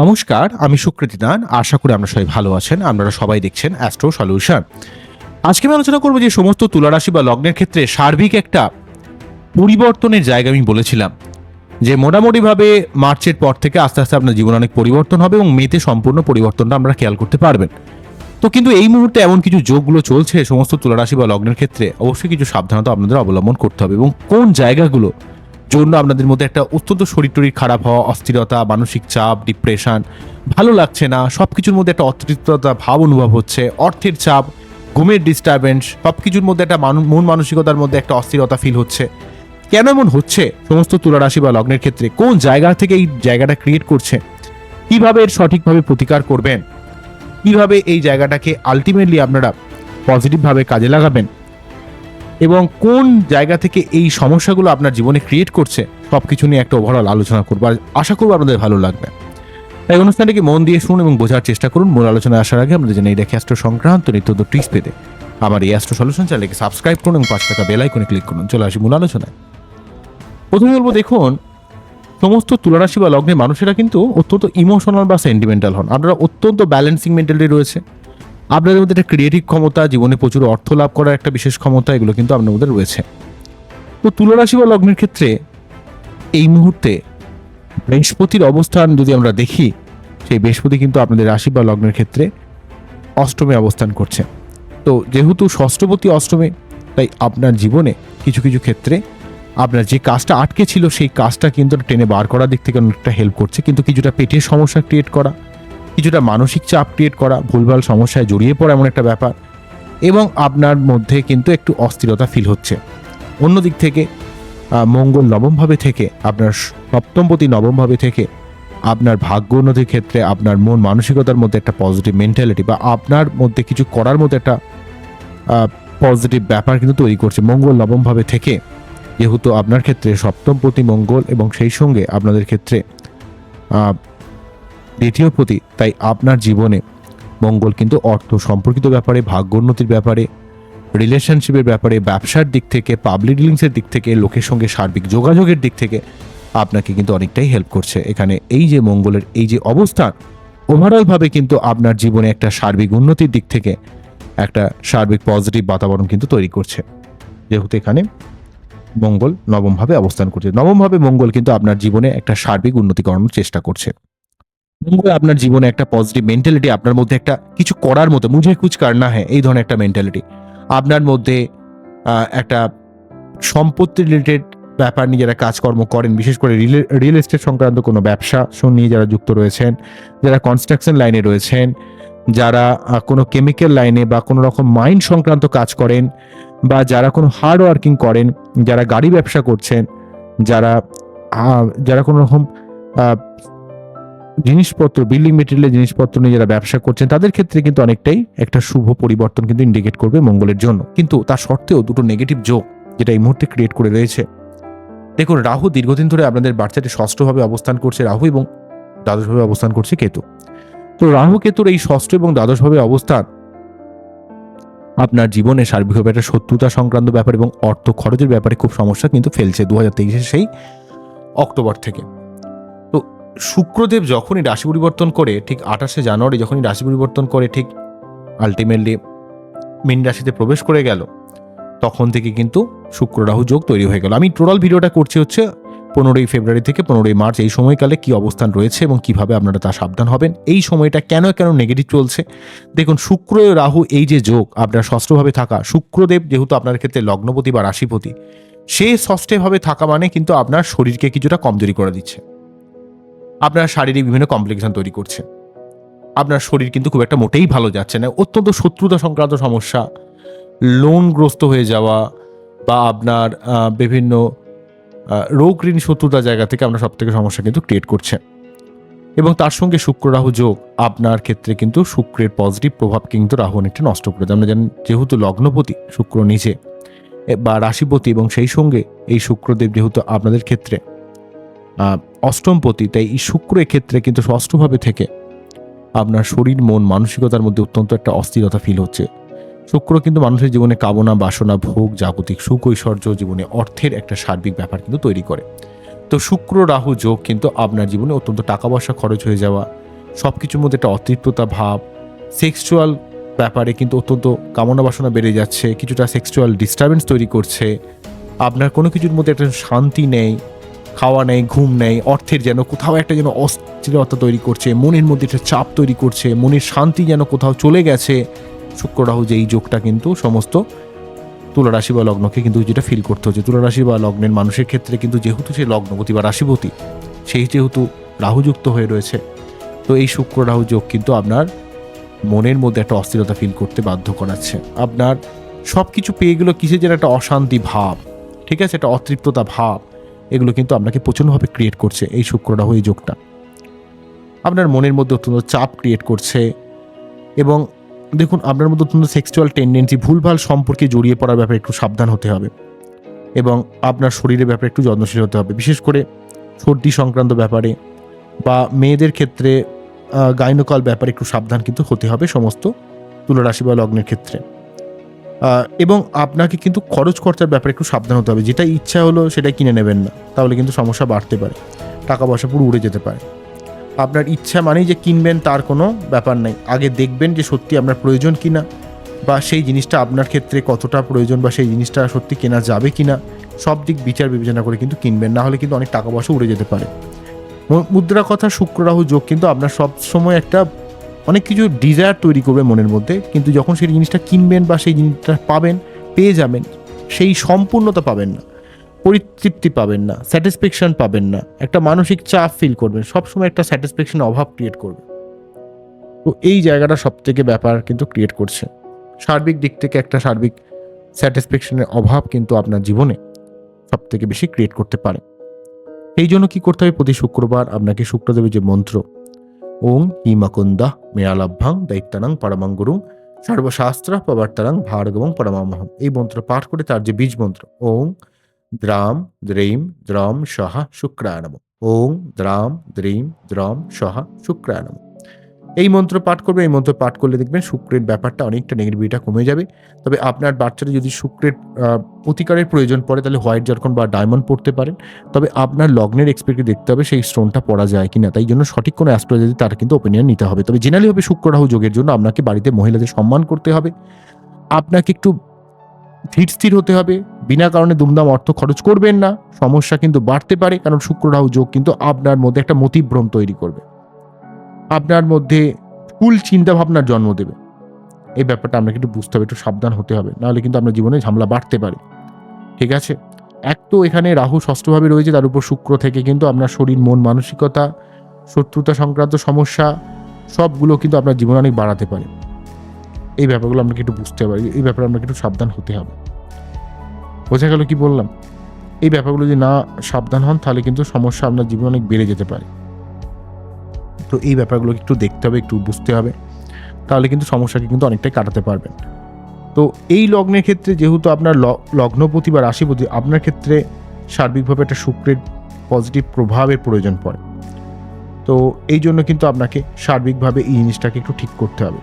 নমস্কার, আমি সুকৃতি দান। আশা করি আপনারা সবাই ভালো আছেন। আপনারা সবাই দেখছেন অ্যাস্ট্রো সলিউশন আজকে আমি আলোচনা করব যে সমস্ত তুলারাশি বা লগ্নের ক্ষেত্রে সার্বিক একটা পরিবর্তনের জায়গা আমি বলেছিলাম। যে মোটামুটিভাবে মার্চের পর থেকে আস্তে আস্তে আপনার জীবনে অনেক পরিবর্তন হবে এবং মেতে সম্পূর্ণ পরিবর্তনটা আমরা খেয়াল করতে পারবেন। তো কিন্তু এই মুহূর্তে এমন কিছু যোগগুলো চলছে সমস্ত তুলারাশি বা লগ্নের ক্ষেত্রে, অবশ্যই কিছু সাবধানতা আপনাদের অবলম্বন করতে হবে এবং কোন জায়গাগুলো জন্য আপনাদের মধ্যে একটা অত্যন্ত শরীর টরীর খারাপ হওয়া, অস্থিরতা, মানসিক চাপ ডিপ্রেশন ভালো লাগছে না সব কিছুর মধ্যে একটা অতৃপ্ততা ভাব অনুভব হচ্ছে, অর্থের চাপ, ঘুমের ডিস্টারবেন্স সব কিছুর মধ্যে একটা মানু- মন মানসিকতার মধ্যে একটা অস্থিরতা ফিল হচ্ছে। কেন এমন হচ্ছে? সমস্ত তুলারাশি বা লগ্নের ক্ষেত্রে কোন জায়গা থেকে এই জায়গাটা ক্রিয়েট করছে? কীভাবে এর সঠিকভাবে প্রতিকার করবেন? কীভাবে এই জায়গাটাকে আলটিমেটলি আপনারা পজিটিভভাবে কাজে লাগাবেন? এবং কোন জায়গা থেকে এই সমস্যাগুলো আপনার জীবনে ক্রিয়েট করছে সব কিছু নিয়ে একটা ওভারঅল আলোচনা করব। আর আশা করব আপনাদের ভালো লাগবে। তাই অনুষ্ঠানটিকে মন দিয়ে শুনুন এবং বোঝার চেষ্টা করুন। মূল আলোচনায় আসার আগে আমাদের জেনে রেখে অ্যাস্ট্রো সংক্রান্ত নিত্যন্ত টিপস পেতে আমার এই অ্যাস্ট্রো সলিউশন চ্যানেলকে সাবস্ক্রাইব করুন এবং পাঁচ টাকা বেল আইকনে ক্লিক করুন। চলে আসি মূল আলোচনায়। প্রথমে বলব, দেখুন, সমস্ত তুলারাশি বা লগ্নের মানুষেরা কিন্তু অত্যন্ত ইমোশনাল বা সেন্টিমেন্টাল হন। আপনারা অত্যন্ত ব্যালেন্সিং মেন্টালি রয়েছে। আপনাদের মধ্যে একটা ক্রিয়েটিভ ক্ষমতা, জীবনে প্রচুর অর্থ লাভ করার একটা বিশেষ ক্ষমতা, এগুলো কিন্তু আপনার মধ্যে রয়েছে। তো তুলারাশি বা লগ্নের ক্ষেত্রে এই মুহূর্তে বৃহস্পতির অবস্থান যদি আমরা দেখি, সেই বৃহস্পতি কিন্তু আপনাদের রাশি বা লগ্নের ক্ষেত্রে অষ্টমে অবস্থান করছে। তো যেহেতু ষষ্ঠপতি অষ্টমে, তাই আপনার জীবনে কিছু কিছু ক্ষেত্রে আপনার যে কাজটা আটকে ছিল, সেই কাজটা কিন্তু টেনে বার করার দিক থেকে অনেকটা হেল্প করছে। কিন্তু কিছুটা পেটের সমস্যা ক্রিয়েট করা কিছুটা মানসিক চাপ ক্রিয়েট করা, ভুলভাল সমস্যায় জড়িয়ে পড়া এমন একটা ব্যাপার এবং আপনার মধ্যে কিন্তু একটু অস্থিরতা ফিল হচ্ছে। অন্য দিক থেকে মঙ্গল নবমভাবে থেকে, আপনার সপ্তমপতি নবমভাবে থেকে আপনার ভাগ্য উন্নতির ক্ষেত্রে আপনার মন মানসিকতার মধ্যে একটা পজিটিভ মেন্টালিটি বা আপনার মধ্যে কিছু করার মধ্যে একটা পজিটিভ ব্যাপার কিন্তু তৈরি করছে। মঙ্গল নবমভাবে থেকে যেহেতু আপনার ক্ষেত্রে সপ্তমপতি মঙ্গল এবং সেই সঙ্গে আপনাদের ক্ষেত্রে দ্বিতীয় পতি তাই আপনার জীবনে মঙ্গল কিন্তু অর্থ সম্পর্কিত ব্যাপারে, ভাগ্যোন্নতির ব্যাপারে, রিলেশনশিপের ব্যাপারে, ব্যবসার দিক থেকে পাবলিক ডিলিংসের দিক থেকে, লোকের সঙ্গে সার্বিক যোগাযোগের দিক থেকে আপনাকে কিন্তু অনেকটাই হেল্প করছে। এখানে এই যে মঙ্গলের এই যে অবস্থান ওভারঅলভাবে কিন্তু আপনার জীবনে একটা সার্বিক উন্নতির দিক থেকে একটা সার্বিক পজিটিভ বাতাবরণ কিন্তু তৈরি করছে। যেহেতু এখানে মঙ্গল নবমভাবে অবস্থান করছে। নবমভাবে মঙ্গল কিন্তু আপনার জীবনে একটা সার্বিক উন্নতি করানোর চেষ্টা করছে। আপনার জীবনে একটা পজিটিভ মেন্টালিটি আপনার মধ্যে একটা কিছু করার মতো, মুঝে কুচ কারনা হ্যাঁ এই ধরনের একটা মেন্টালিটি আপনার মধ্যে একটা সম্পত্তি রিলেটেড ব্যাপার নিয়ে যারা কাজকর্ম করেন, বিশেষ করে রিয়েল এস্টেট সংক্রান্ত কোনো ব্যবসা নিয়ে যারা যুক্ত রয়েছেন, যারা কনস্ট্রাকশন লাইনে রয়েছেন, যারা কোনো কেমিক্যাল লাইনে বা কোনো রকম মাইন্ড সংক্রান্ত কাজ করেন, বা যারা কোনো হার্ড ওয়ার্কিং করেন, যারা গাড়ি ব্যবসা করছেন, যারা যারা কোনো রকম জিনিসপত্র বিল্ডিং মেটেরিয়ালের জিনিসপত্র নিয়ে যারা ব্যবসা করছেন, তাদের ক্ষেত্রে কিন্তু অনেকটাই একটা শুভ পরিবর্তন কিন্তু ইন্ডিকেট করবে মঙ্গলের জন্য। কিন্তু তার সত্ত্বেও দুটো নেগেটিভ যোগ, যেটা এই মুহূর্তে ক্রিয়েট করে রয়েছে। দেখুন, রাহু দীর্ঘদিন ধরে আপনাদের বাচ্চাটি ষষ্ঠভাবে অবস্থান করছে রাহু এবং দ্বাদশভাবে অবস্থান করছে কেতু। তো রাহু কেতুর এই ষষ্ঠ এবং দ্বাদশভাবে অবস্থান আপনার জীবনে সার্বিকভাবে একটা শত্রুতা সংক্রান্ত ব্যাপার এবং অর্থ খরচের ব্যাপারে খুব সমস্যা কিন্তু ফেলছে দু হাজার তেইশে সেই অক্টোবর থেকে। শুক্রদেব যখনই রাশি পরিবর্তন করে, ঠিক আঠাশে জানুয়ারি যখনই রাশি পরিবর্তন করে, ঠিক আলটিমেটলি মীন রাশিতে প্রবেশ করে গেল, তখন থেকে কিন্তু শুক্র রাহু যোগ তৈরি হয়ে গেল। আমি টোটাল ভিডিওটা করছি হচ্ছে পনেরোই ফেব্রুয়ারি থেকে পনেরোই মার্চ, এই সময়কালে কি অবস্থান রয়েছে এবং কীভাবে আপনারা তা সাবধান হবেন, এই সময়টা কেন কেন নেগেটিভ চলছে। দেখুন, শুক্র রাহু এই যে যোগ, আপনার ষষ্ঠভাবে থাকা, শুক্রদেব যেহেতু আপনার ক্ষেত্রে লগ্নপতি বা রাশিপতি, সে ষষ্ঠভাবে থাকা মানে কিন্তু আপনার শরীরকে কিছুটা কমজোরি করে দিচ্ছে। আপনার শারীরিক বিভিন্ন কমপ্লিকেশন তৈরি করছে। আপনার শরীর কিন্তু খুব একটা মোটেই ভালো যাচ্ছে না। অত্যন্ত শত্রুতা সংক্রান্ত সমস্যা লোনগ্রস্ত হয়ে যাওয়া বা আপনার বিভিন্ন রোগ ঋণ শত্রুতা জায়গা থেকে আপনার সব থেকে সমস্যা কিন্তু ক্রিয়েট করছে। এবং তার সঙ্গে শুক্র রাহু যোগ, আপনার ক্ষেত্রে কিন্তু শুক্রের পজিটিভ প্রভাব কিন্তু রাহু অনেকটা নষ্ট করে দেয়। আমরা জানেন যেহেতু লগ্নপতি শুক্র নিজে বা রাশিপতি এবং সেই সঙ্গে এই শুক্রদেব যেহেতু আপনাদের ক্ষেত্রে অষ্টমপতি তাই এই শুক্রের ক্ষেত্রে কিন্তু ষষ্ঠভাবে থেকে আপনার শরীর, মন, মানসিকতার মধ্যে অত্যন্ত একটা অস্থিরতা ফিল হচ্ছে। শুক্র কিন্তু মানুষের জীবনে কামনা, বাসনা, ভোগ, জাগতিক সুখ, ঐশ্বর্য, জীবনে অর্থের একটা সার্বিক ব্যাপার কিন্তু তৈরি করে। তো শুক্র, রাহু যোগ কিন্তু আপনার জীবনে অত্যন্ত টাকা পয়সা খরচ হয়ে যাওয়া সব কিছুর মধ্যে একটা অতৃপ্ততা ভাব সেক্সুয়াল ব্যাপারে কিন্তু অত্যন্ত কামনা, বাসনা বেড়ে যাচ্ছে, কিছুটা সেক্সুয়াল ডিস্টারবেন্স তৈরি করছে, আপনার কোনো কিছুর মধ্যে একটা শান্তি নেই খাওয়া নেই, ঘুম নেই, অর্থের যেন কোথাও একটা যেন অস্থিরতা তৈরি করছে, মনের মধ্যে একটা চাপ তৈরি করছে, মনের শান্তি যেন কোথাও চলে গেছে। শুক্র রাহু যে এই যোগটা কিন্তু সমস্ত তুলা রাশি বা লগ্নকে কিন্তু যেটা ফিল করতে হচ্ছে। তুলা রাশি বা লগ্নের মানুষের ক্ষেত্রে কিন্তু যেহেতু সে লগ্নপতি বা রাশিপতি সেই যেহেতু রাহুযুক্ত হয়ে রয়েছে, তো এই শুক্র রাহু যোগ কিন্তু আপনার মনের মধ্যে একটা অস্থিরতা ফিল করতে বাধ্য করাচ্ছে। আপনার সব কিছু পেয়ে গেলেও কিসের যেন একটা অশান্তি ভাব, ঠিক আছে? একটা অতৃপ্ততা ভাব এগুলো কিন্তু আপনাকে প্রচণ্ডভাবে ক্রিয়েট করছে এই শুক্র রাহু এই যোগটা। আপনার মনের মধ্যে অত্যন্ত চাপ ক্রিয়েট করছে এবং দেখুন, আপনার মধ্যে অত্যন্ত সেক্সুয়াল টেন্ডেন্সি ভুলভাল সম্পর্কে জড়িয়ে পড়ার ব্যাপারে একটু সাবধান হতে হবে এবং আপনার শরীরের ব্যাপারে একটু যত্নশীল হতে হবে। বিশেষ করে সর্দি সংক্রান্ত ব্যাপারে বা মেয়েদের ক্ষেত্রে গাইনোকল ব্যাপারে একটু সাবধান কিন্তু হতে হবে সমস্ত তুলারাশি বা লগ্নের ক্ষেত্রে। এবং আপনাকে কিন্তু খরচ খরচার ব্যাপারে একটু সাবধান হতে হবে। যেটা ইচ্ছা হলো সেটা কিনে নেবেন না, তাহলে কিন্তু সমস্যা বাড়তে পারে। টাকা পয়সা পুরো উড়ে যেতে পারে। আপনার ইচ্ছা মানেই যে কিনবেন তার কোনো ব্যাপার নেই। আগে দেখবেন যে সত্যি আপনার প্রয়োজন কিনা, বা সেই জিনিসটা আপনার ক্ষেত্রে কতটা প্রয়োজন, বা সেই জিনিসটা সত্যি কেনা যাবে কি না সব দিক বিচার বিবেচনা করে কিন্তু কিনবেন। না হলে কিন্তু অনেক টাকা পয়সা উড়ে যেতে পারে। মুদ্রা কথা শুক্র রাহু যোগ কিন্তু আপনার সবসময় একটা অনেক কিছু ডিজায়ার তৈরি করবে মনের মধ্যে, কিন্তু যখন সেই জিনিসটা কিনবেন বা সেই জিনিসটা পাবেন, পেয়ে যাবেন, সেই সম্পূর্ণতা পাবেন না, পরিতৃপ্তি পাবেন না স্যাটিসফ্যাকশন পাবেন না, একটা মানসিক চাপ ফিল করবেন, সবসময় একটা স্যাটিসফ্যাকশন অভাব ক্রিয়েট করবে। তো এই জায়গাটা সব থেকে ব্যাপার কিন্তু ক্রিয়েট করছে। সার্বিক দিক থেকে একটা সার্বিক স্যাটিসফ্যাকশনের অভাব কিন্তু আপনার জীবনে সব থেকে বেশি ক্রিয়েট করতে পারে। এই জন্য কী করতে হবে? প্রতি শুক্রবার আপনাকে শুক্রদেবের যে মন্ত্র ওং হিমাকুন্দা মেয়ালাভ্যাং দৈত্যানাং পরমাঙ্গুরুং সর্বশাস্ত্র প্রবর্তনাং ভার্গবং পরমামহম এই মন্ত্র পাঠ করে তার যে বীজ মন্ত্র, ওং দ্রাম দ্রীম দ্রম সহ শুক্রায়নম ওং দ্রাম দ্রীম দ্রম সহ শুক্রায়নম এই মন্ত্র পাঠ করবে, এই মন্ত্র পাঠ করলে দেখবেন শুক্রের ব্যাপারটা অনেকটা নেগেটিভিটা কমে যাবে। তবে আপনার বাচ্চারা যদি শুক্রের প্রতিকারের প্রয়োজন পড়ে, তাহলে হোয়াইট জারকন বা ডায়মন্ড পড়তে পারেন। তবে আপনার লগ্নের এক্সপেক্টে দেখতে হবে, সেই স্টোনটা পড়া যায় কি না তাই জন্য সঠিক কোনো অ্যাস্ট্রোলজি তার কিন্তু ওপিনিয়ন নিতে হবে। তবে জেনারেলি হবে শুক্র রাহু যোগের জন্য আপনাকে বাড়িতে মহিলাদের সম্মান করতে হবে। আপনাকে একটু ধীর স্থির হতে হবে। বিনা কারণে দুমদাম অর্থ খরচ করবেন না। সমস্যা কিন্তু বাড়তে পারে, কারণ শুক্র রাহু যোগ কিন্তু আপনার মধ্যে একটা মতিভ্রম তৈরি করবে। আপনার মধ্যে ভুল চিন্তা ভাবনার জন্ম দেবে। এই ব্যাপারটা আপনাকে একটু বুঝতে হবে, একটু সাবধান হতে হবে, নাহলে কিন্তু আপনার জীবনে ঝামেলা বাড়তে পারে। ঠিক আছে? এক তো এখানে রাহু ষষ্ঠভাবে রয়েছে, তার উপর শুক্র থেকে কিন্তু আপনার শরীর, মন, মানসিকতা, শত্রুতা সংক্রান্ত সমস্যা, সবগুলো কিন্তু আপনার জীবনে অনেক বাড়াতে পারে। এই ব্যাপারগুলো আপনাকে একটু বুঝতে পারি এই ব্যাপারে আপনাকে একটু সাবধান হতে হবে। বোঝা গেল কি বললাম? এই ব্যাপারগুলো যদি না সাবধান হন, তাহলে কিন্তু সমস্যা আপনার জীবনে অনেক বেড়ে যেতে পারে। তো এই ব্যাপারগুলো একটু দেখতে হবে, একটু বুঝতে হবে। তাহলে কিন্তু সমস্যাকে কিন্তু অনেকটাই কাটাতে পারবেন। তো এই লগ্নের ক্ষেত্রে যেহেতু আপনার লগ্নপতি বা রাশিপতি আপনার ক্ষেত্রে সার্বিকভাবে একটা শুক্রের পজিটিভ প্রভাবের প্রয়োজন পড়ে। তো এই জন্য কিন্তু আপনাকে সার্বিকভাবে এই জিনিসটাকে একটু ঠিক করতে হবে।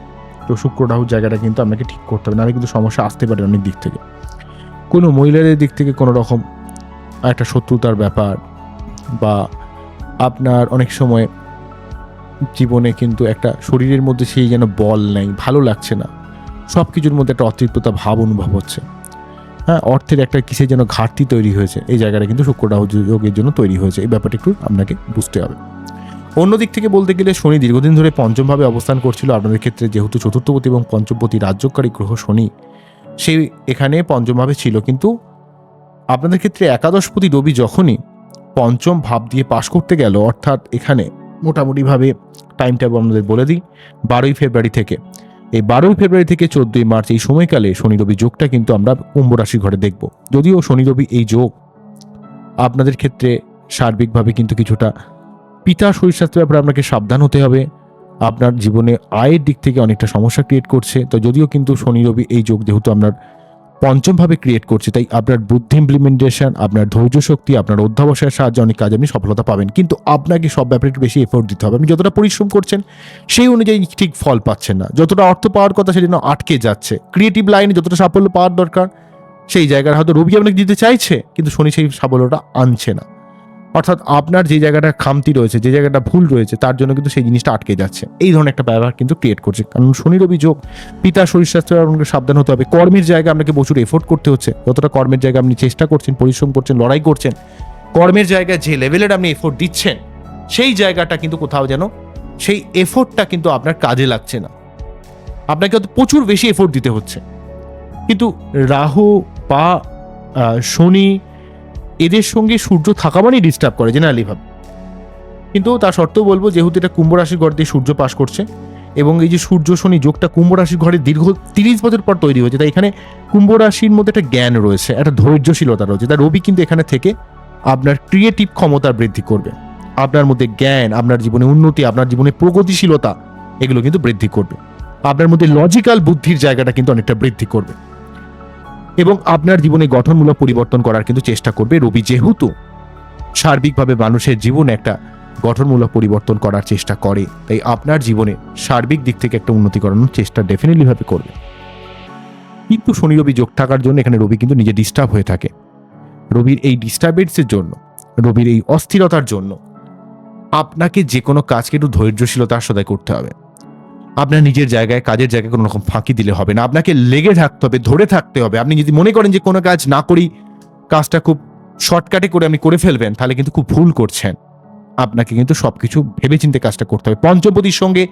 তো শুক্র রাহুর জায়গাটা কিন্তু আপনাকে ঠিক করতে হবে, নাহলে কিন্তু সমস্যা আসতে পারে অনেক দিক থেকে। কোনো মহিলাদের দিক থেকে কোনো রকম একটা শত্রুতার ব্যাপার বা আপনার অনেক সময় জীবনে কিন্তু একটা শরীরের মধ্যে সেই যেন বল নেই, ভালো লাগছে না। সব কিছুর মধ্যে একটা অতৃপ্ততা ভাব অনুভব হচ্ছে। হ্যাঁ অর্থের একটা কিসের যেন ঘাটতি তৈরি হয়েছে, এই জায়গাটা কিন্তু শুক্র রাহু যোগের জন্য তৈরি হয়েছে। এই ব্যাপারটা একটু আপনাকে বুঝতে হবে। অন্য দিক থেকে বলতে গেলে শনি দীর্ঘদিন ধরে পঞ্চমভাবে অবস্থান করছিল। আপনাদের ক্ষেত্রে যেহেতু চতুর্থপতি এবং পঞ্চমপতি রাজ্যকারী গ্রহ শনি, সে এখানে পঞ্চমভাবে ছিল। কিন্তু আপনাদের ক্ষেত্রে একাদশপতি রবি যখনই পঞ্চম ভাব দিয়ে পাশ করতে গেল, অর্থাৎ এখানে মোটামুটিভাবে টাইম টেবল আমাদের বলে দিই, বারোই ফেব্রুয়ারি থেকে। এই বারোই ফেব্রুয়ারি থেকে চোদ্দই মার্চ এই সময়কালে শনি রবি যোগটা কিন্তু আমরা কুম্ভ রাশির ঘরে দেখব। যদিও শনি রবি এই যোগ আপনাদের ক্ষেত্রে সার্বিকভাবে কিন্তু কিছুটা পিতা শরীর স্বাস্থ্যের ব্যাপারে আপনাকে সাবধান হতে হবে। আপনার জীবনে আয়ের দিক থেকে অনেকটা সমস্যা ক্রিয়েট করছে। তো যদিও কিন্তু শনি রবি এই যোগ যেহেতু আপনার পঞ্চমভাবে ক্রিয়েট করছে। তাই আপনার বুদ্ধি ইমপ্লিমেন্টেশন আপনার ধৈর্য শক্তি, আপনার অধ্যাবসায়ের সাহায্যে অনেক কাজ আপনি সফলতা পাবেন। কিন্তু আপনাকে সব ব্যাপারে একটু বেশি এফোর্ট দিতে হবে। আপনি যতটা পরিশ্রম করছেন, সেই অনুযায়ী ঠিক ফল পাচ্ছেন না। যতটা অর্থ পাওয়ার কথা যেন আটকে যাচ্ছে। ক্রিয়েটিভ লাইনে যতটা সাফল্য পাওয়ার দরকার, সেই জায়গার হয়তো রবি আপনাকে দিতে চাইছে, কিন্তু শনি সেই সাফল্যটা আনছে না। অর্থাৎ আপনার যে জায়গাটা খামতি রয়েছে, যে জায়গাটা ভুল রয়েছে, তার জন্য কিন্তু সেই জিনিসটা আটকে যাচ্ছে। এই ধরনের একটা ব্যবহার কিন্তু ক্রিয়েট করছে। কারণ শনির অভিযোগ, পিতা শরীর স্বাস্থ্য আপনাকে সাবধান হতে হবে। কর্মের জায়গায় আপনাকে প্রচুর এফোর্ট করতে হচ্ছে। যতটা কর্মের জায়গায় আপনি চেষ্টা করছেন, পরিশ্রম করছেন, লড়াই করছেন, কর্মের জায়গায় যে লেভেলের আপনি এফোর্ট দিচ্ছেন, সেই জায়গাটা কিন্তু কোথাও যেন সেই এফোর্টটা কিন্তু আপনার কাজে লাগছে না। আপনাকে হয়তো প্রচুর বেশি এফোর্ট দিতে হচ্ছে। কিন্তু রাহু বা শনি এদের সঙ্গে সূর্য থাকা মানেই ডিস্টার্ব করে জেনারেলি ভাবে। কিন্তু তা সত্ত্বেও বলব, যেহেতু এটা কুম্ভ রাশির ঘর দিয়ে সূর্য পাশ করছে, এবং এই যে সূর্য শনি যোগটা কুম্ভ রাশির ঘরে দীর্ঘ তিরিশ বছর পর তৈরি হয়েছে, তাই এখানে কুম্ভ রাশির মধ্যে একটা জ্ঞান রয়েছে, একটা ধৈর্যশীলতা রয়েছে তাই রবি কিন্তু এখানে থেকে আপনার ক্রিয়েটিভ ক্ষমতা বৃদ্ধি করবে। আপনার মধ্যে জ্ঞান, আপনার জীবনে উন্নতি, আপনার জীবনে প্রগতিশীলতা, এগুলো কিন্তু বৃদ্ধি করবে। আপনার মধ্যে লজিক্যাল বুদ্ধির জায়গাটা কিন্তু অনেকটা বৃদ্ধি করবে। এবং আপনার জীবনে গঠনমূলক পরিবর্তন করার কিন্তু চেষ্টা করবে রবি, যেহেতু সার্বিকভাবে মানুষের জীবনে একটা গঠনমূলক পরিবর্তন করার চেষ্টা করে, তাই আপনার জীবনে সার্বিক দিক থেকে একটা উন্নতি করানোর চেষ্টা ডেফিনেটলি ভাবে করবে। কিন্তু শনি, রবি যোগ থাকার জন্য এখানে রবি কিন্তু নিজে ডিস্টার্ব হয়ে থাকে। রবির এই ডিস্টার্বেন্সের জন্য, রবির এই অস্থিরতার জন্য আপনাকে যে কোনো কাজকে একটু ধৈর্যশীলতার সদায় করতে হবে। আপনার নিজের জায়গায়, কাজের জায়গায় কোনো রকম ফাঁকি দিলে হবে না। আপনাকে লেগে থাকতে হবে, ধরে থাকতে হবে। আপনি যদি মনে করেন যে কোনো কাজ না করি, কাজটা খুব শর্টকাটে করে আপনি করে ফেলবেন, তাহলে কিন্তু খুব ভুল করছেন। আপনাকে কিন্তু সবকিছু ভেবেচিন্তে কাজটা করতে হবে। পঞ্চপতির সঙ্গে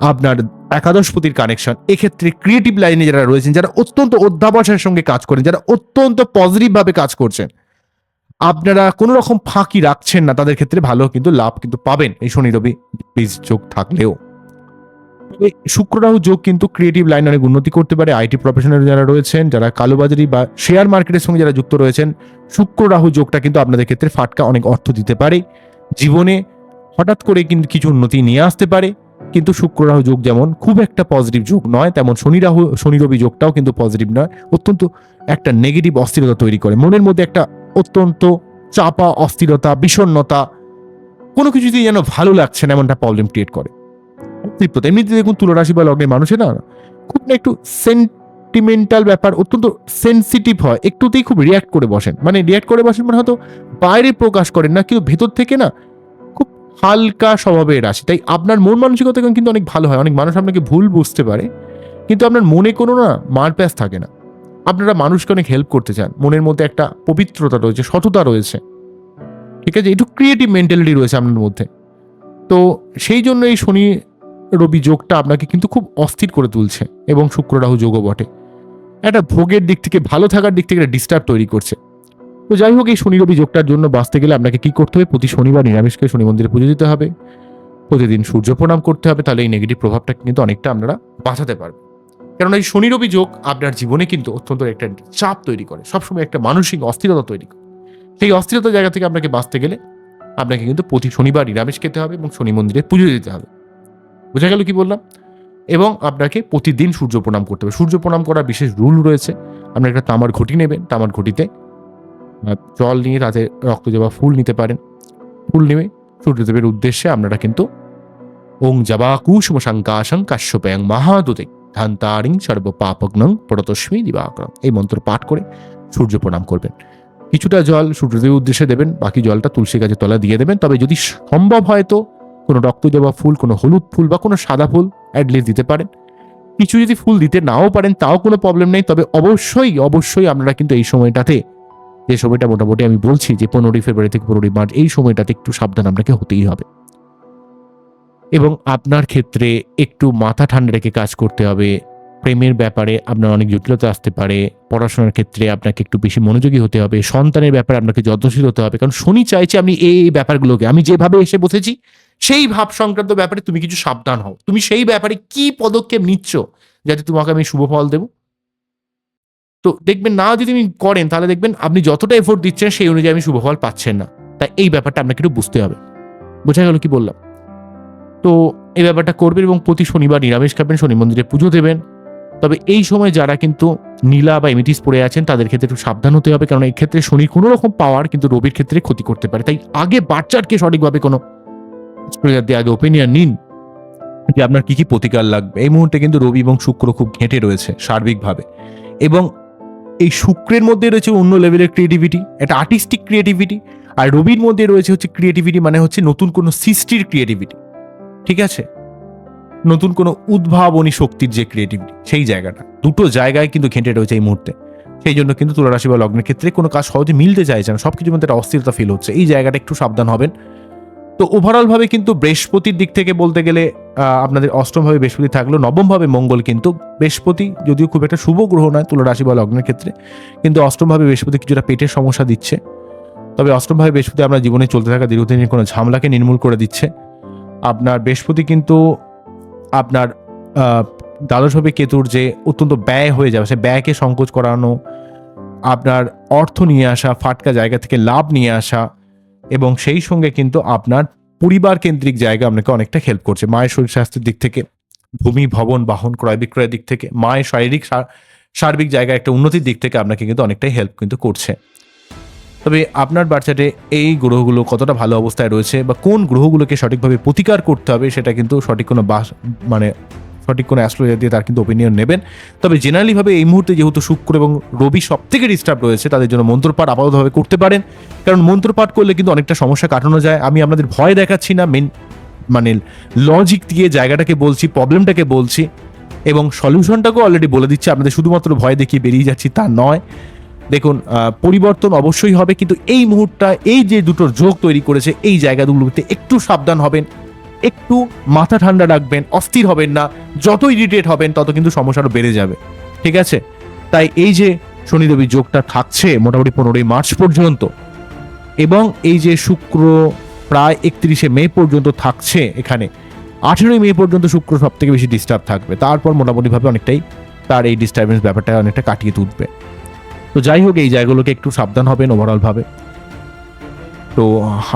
আপনার একাদশপতির কানেকশন এক্ষেত্রে ক্রিয়েটিভ লাইনে যারা রয়েছেন, যারা অত্যন্ত অধ্যাবসায়ের সঙ্গে কাজ করেন, যারা অত্যন্ত পজিটিভভাবে কাজ করছেন, আপনারা কোনো রকম ফাঁকি রাখছেন না, তাদের ক্ষেত্রে ভালো কিন্তু লাভ কিন্তু পাবেন। এই শনি রবি যোগ থাকলেও। শুক্র রাহু যোগ কিন্তু ক্রিয়েটিভ লাইন অনেক উন্নতি করতে পারে। আইটি প্রফেশনাল যারা রয়েছেন, যারা কালোবাজারি বা শেয়ার মার্কেটের সঙ্গে যারা যুক্ত রয়েছেন শুক্র রাহু যোগটা কিন্তু আপনাদের ক্ষেত্রে ফাটকা অনেক অর্থ দিতে পারে। জীবনে হঠাৎ করে কিন্তু কিছু উন্নতি নিয়ে আসতে পারে, কিন্তু শুক্র রাহু যোগ যেমন খুব একটা পজিটিভ যোগ নয়, তেমন শনি রাহু, শনি রবি যোগটাও কিন্তু পজিটিভ নয়, অত্যন্ত একটা নেগেটিভ অস্থিরতা তৈরি করে। মনের মধ্যে একটা অত্যন্ত চাপা অস্থিরতা, বিষণ্ণতা, কোনো কিছুতেই যেন ভালো লাগছে না, এমনটা প্রবলেম ক্রিয়েট করে। তৃপ্ততা এমনিতে দেখুন তুলারাশি বা লগ্নের মানুষের না, খুব না একটু সেন্টিমেন্টাল ব্যাপার, অত্যন্ত সেন্সিটিভ হয়। একটুতেই খুব রিয়াক্ট করে বসেন। মানে রিয়াক্ট করে বসেন মানে হয়তো বাইরে প্রকাশ করেন না, কিন্তু ভেতর থেকে না খুব হালকা স্বভাবের রাশি। তাই আপনার মন মানসিকতা কিন্তু অনেক ভালো হয়। অনেক মানুষ আপনাকে ভুল বুঝতে পারে, কিন্তু আপনার মনে কোনো না মারপ্যাচ থাকে না। আপনারা মানুষকে অনেক হেল্প করতে চান। মনের মধ্যে একটা পবিত্রতা রয়েছে, সততা রয়েছে। ঠিক আছে? একটু ক্রিয়েটিভ মেন্টালিটি রয়েছে আপনার মধ্যে। তো সেই জন্য এই শনি রবি যোগটা আপনাকে কিন্তু খুব অস্থির করে তুলছে এবং শুক্র রাহু যোগও বটে। একটা ভোগের দিক থেকে, ভালো থাকার দিক থেকে একটা ডিস্টার্ব তৈরি করছে। তো যাই হোক, এই শনি রবি যোগটার জন্য বাঁচতে গেলে আপনাকে কি করতে হবে? প্রতি শনিবার নিরামিষকে শনি মন্দিরে পুজো দিতে হবে। প্রতিদিন সূর্য প্রণাম করতে হবে, তাহলে এই নেগেটিভ প্রভাবটা কিন্তু অনেকটা আপনারা বাঁচাতে পারবেন। কারণ এই শনি রবি যোগ আপনার জীবনে কিন্তু অত্যন্ত একটা চাপ তৈরি করে। সবসময় একটা মানসিক অস্থিরতা তৈরি করে। সেই অস্থিরতার জায়গা থেকে আপনাকে বাঁচতে গেলে আপনাকে কিন্তু প্রতি শনিবার নিরামিষ খেতে হবে এবং শনি মন্দিরে পুজো দিতে হবে। বোঝা গেল কি বললাম? এবং আপনাকে প্রতিদিন সূর্য প্রণাম করতে হবে। সূর্য প্রণাম করার বিশেষ রুল রয়েছে। আপনি একটা তামার ঘটি নেবেন। তামার ঘটিতে জল নিয়ে তাতে রক্ত জবা ফুল নিতে পারেন। ফুল নেবে সূর্যদেবের উদ্দেশ্যে আপনারা কিন্তু ওং জবা কুসুম শঙ্কাশং কাশ্যপয়ং মহাদুতে ধান্তারিং সর্ব পাপগ্নং প্রতস্মী দিবাকরম। এই মন্ত্র পাঠ করে সূর্য প্রণাম করবেন। কিছুটা জল সূর্যদেবের উদ্দেশ্যে দেবেন। বাকি জলটা তুলসী গাছের তলা দিয়ে দেবেন। তবে যদি সম্ভব হয় তো কোনো রক্ত দেওয়া ফুল, কোনো হলুদ ফুল বা কোনো সাদা ফুল অ্যাটলিস্ট দিতে পারেন। কিছু যদি ফুল দিতে নাও পারেন, তাও কোনো প্রবলেম নেই। তবে অবশ্যই অবশ্যই আপনারা কিন্তু এই সময়টাতে, যে সময়টা মোটামুটি আমি বলছি যে পনেরোই ফেব্রুয়ারি থেকে পনেরোই মার্চ, এই সময়টাতে একটু সাবধান আপনাকে হতেই হবে। এবং আপনার ক্ষেত্রে একটু মাথা ঠান্ডা রেখে কাজ করতে হবে। প্রেমের ব্যাপারে আপনার অনেক জটিলতা আসতে পারে। পড়াশোনার ক্ষেত্রে আপনাকে একটু বেশি মনোযোগী হতে হবে। সন্তানের ব্যাপারে আপনাকে যত্নশীল হতে হবে। কারণ শনি চাইছে এই এই ব্যাপারগুলোকে। আমি যেভাবে এসে বসেছি সেই ভাব সংক্রান্ত ব্যাপারে তুমি কিছু সাবধান হও। তুমি সেই ব্যাপারে কি পদক্ষেপ নিচ্ছ যাতে তোমাকে আমি শুভ ফল দেবো? তো দেখবেন না যদি তুমি করেন, তাহলে দেখবেন আপনি যতটা এফোর্ট দিচ্ছেন সেই অনুযায়ী আমি শুভ ফল পাচ্ছেন না। তাই এই ব্যাপারটা আপনাকে একটু বুঝতে হবে। বোঝা গেল কি বললাম? তো এই ব্যাপারটা করবেন এবং প্রতি শনিবার নিরামিষ খাবেন, শনি মন্দিরে পুজো দেবেন। তবে এই সময় যারা কিন্তু নীলা বা এমিটিস পড়ে আছেন, তাদের ক্ষেত্রে একটু সাবধান হতে হবে। কারণ এই ক্ষেত্রে শনির কোনো রকম পাওয়ার কিন্তু রবির ক্ষেত্রে ক্ষতি করতে পারে। তাই আগে বাচ্চারকে সঠিকভাবে কোনো আগে ওপিনিয়ন নিন যে আপনার কি কি প্রতিকার লাগবে। এই মুহূর্তে কিন্তু রবি এবং শুক্র খুব ঘেঁটে রয়েছে সার্বিকভাবে। এবং এই শুক্রের মধ্যে রয়েছে অন্য লেভেলের ক্রিয়েটিভিটি একটা আর্টিস্টিক ক্রিয়েটিভিটি আর রবির মধ্যে রয়েছে হচ্ছে ক্রিয়েটিভিটি মানে হচ্ছে নতুন কোনো সৃষ্টির ক্রিয়েটিভিটি ঠিক আছে? নতুন কোনো উদ্ভাবনী শক্তির যে ক্রিয়েটিভিটি সেই জায়গাটা। দুটো জায়গায় কিন্তু ঘেঁটে রয়েছে এই মুহূর্তে। সেই জন্য কিন্তু তুলারাশি বা লগ্নের ক্ষেত্রে কোনো কাজ সহজে মিলতে চাইছে না। সব কিছুর মধ্যে একটা অস্থিরতা ফিল হচ্ছে। এই জায়গাটা একটু সাবধান হবেন। তো ওভারঅলভাবে কিন্তু বৃহস্পতির দিক থেকে বলতে গেলে আপনাদের অষ্টমভাবে বৃহস্পতি থাকলেও নবমভাবে মঙ্গল কিন্তু বৃহস্পতি, যদিও খুব একটা শুভ গ্রহ নয় তুলা রাশি বা লগ্নের ক্ষেত্রে, কিন্তু অষ্টমভাবে বৃহস্পতি কিছুটা পেটের সমস্যা দিচ্ছে। তবে অষ্টমভাবে বৃহস্পতি আপনার জীবনে চলতে থাকা দীর্ঘদিনের কোনো ঝামেলাকে নির্মূল করে দিচ্ছে। আপনার বৃহস্পতি কিন্তু আপনার দ্বাদশভাবে কেতুর যে অত্যন্ত ব্যয় হয়ে যাবে, সে ব্যয়কে সংকোচ করানো, আপনার অর্থ নিয়ে আসা, ফাটকা জায়গা থেকে লাভ নিয়ে আসা এবং সেই সঙ্গে কিন্তু আপনার পরিবার কেন্দ্রিক জায়গা আপনাকে অনেকটা হেল্প করছে। মায়ের শরীর স্বাস্থ্যের দিক থেকে, ভূমি, ভবন, বাহন, ক্রয় বিক্রয়ের দিক থেকে, মায়ের শারীরিক সার্বিক জায়গায় একটা উন্নতির দিক থেকে আপনাকে কিন্তু অনেকটাই হেল্প কিন্তু করছে। তবে আপনার বাচ্চাটে এই গ্রহগুলো কতটা ভালো অবস্থায় রয়েছে বা কোন গ্রহগুলোকে সঠিকভাবে প্রতিকার করতে হবে সেটা কিন্তু সঠিক কোনো বাস মানে সঠিক কোনো অ্যাস্ট্রোলজার দিয়ে তার কিন্তু ওপিনিয়ন নেবেন। তবে জেনারেলিভাবে এই মুহূর্তে যেহেতু শুক্র এবং রবি সব থেকে ডিস্টার্ব রয়েছে, তাদের জন্য মন্ত্রপাঠ আপাতভাবে করতে পারেন। কারণ মন্ত্রপাঠ করলে কিন্তু অনেকটা সমস্যা কাটানো যায়। আমি আপনাদের ভয় দেখাচ্ছি না মেন মানে লজিক দিয়ে জায়গাটাকে বলছি প্রবলেমটাকে বলছি এবং সলিউশনটাকেও অলরেডি বলে দিচ্ছি। আপনাদের শুধুমাত্র ভয় দেখিয়ে বেরিয়ে যাচ্ছি, তা নয়। দেখুন পরিবর্তন অবশ্যই হবে, কিন্তু এই মুহূর্তটা, এই যে দুটোর যোগ তৈরি করেছে, এই জায়গাগুলোতে একটু সাবধান হবেন। একটু মাথা ঠান্ডা রাখবেন, অস্থির হবেন না যত ইরিটেট হবেন, তত কিন্তু সমস্যা আরও বেড়ে যাবে। ঠিক আছে? তাই এই যে শনিদেবী যোগটা থাকছে মোটামুটি পনেরোই মার্চ পর্যন্ত, এবং এই যে শুক্র প্রায় একত্রিশে মে পর্যন্ত থাকছে এখানে, আঠেরোই মে পর্যন্ত শুক্র সব থেকে বেশি ডিস্টার্ব থাকবে। তারপর মোটামুটিভাবে অনেকটাই তার এই ডিস্টারবেন্স ব্যাপারটা অনেকটা কাটিয়ে তুলবে। তো যাই হোক, এই জায়গাগুলোকে একটু সাবধান হবেন ওভারঅল ভাবে। তো,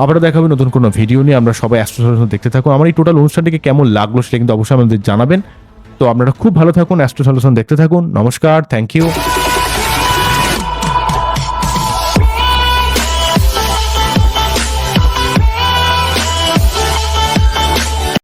আবারও দেখাবো নতুন কোনো ভিডিও নিয়ে। আমরা সবাই অ্যাস্ট্রো দেখতে থাকুন। আমার এই টোটাল অনুষ্ঠানটিকে কেমন লাগল সেটা কিন্তু অবশ্যই আমাদের জানাবেন। তো আপনারা খুব ভালো থাকুন অ্যাস্ট্রো দেখতে থাকুন। নমস্কার থ্যাংক ইউ